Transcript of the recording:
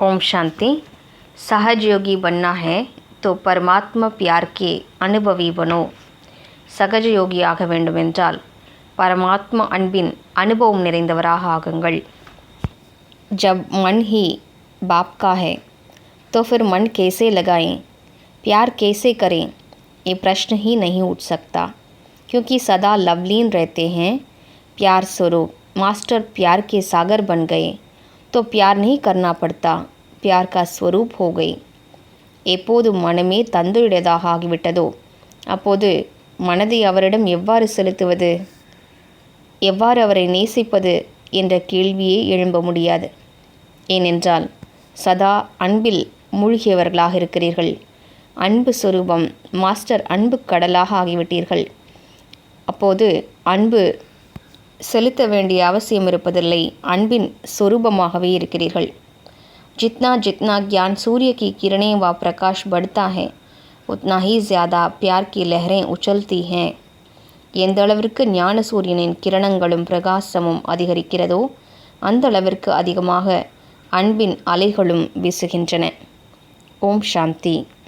ओम शांति सहज योगी बनना है तो परमात्मा प्यार के अनुभवी बनो சகஜ யோகியாக வேண்டுமென்றால் பரமாத்மா அன்பின் அனுபவம் நிறைந்தவராக ஆகுங்கள் जब मन ही बाप का है तो फिर मन कैसे लगाएं प्यार कैसे करें ये प्रश्न ही नहीं उठ सकता क्योंकि सदा लवलीन रहते हैं प्यार स्वरूप मास्टर प्यार के सागर बन गए तो प्यार नहीं करना पड़ता प्यार का स्वरूप हो गई எப்போது மனமே தந்தையுடையதாக ஆகிவிட்டதோ அப்போது மனதை அவரிடம் எவ்வாறு செலுத்துவது எவ்வாறு அவரை நேசிப்பது என்ற கேள்வியே எழும்ப முடியாது ஏனென்றால் சதா அன்பில் மூழ்கியவர்களாக இருக்கிறீர்கள் அன்பு சொரூபம் மாஸ்டர் அன்பு கடலாக ஆகிவிட்டீர்கள் அப்போது அன்பு செலுத்த வேண்டிய அவசியம் இருப்பதில்லை அன்பின் சொரூபமாகவே இருக்கிறீர்கள் जितना जितना ज्ञान सूर्य की किरणें व प्रकाश बढ़ता है उतना ही ज़्यादा प्यार की लहरें उछलती हैं எந்த அளவிற்கு ஞான சூரியனின் கிரணங்களும் பிரகாசமும் அதிகரிக்கிறதோ அந்த அளவிற்கு அதிகமாக அன்பின் அலைகளும் வீசுகின்றன ஓம் சாந்தி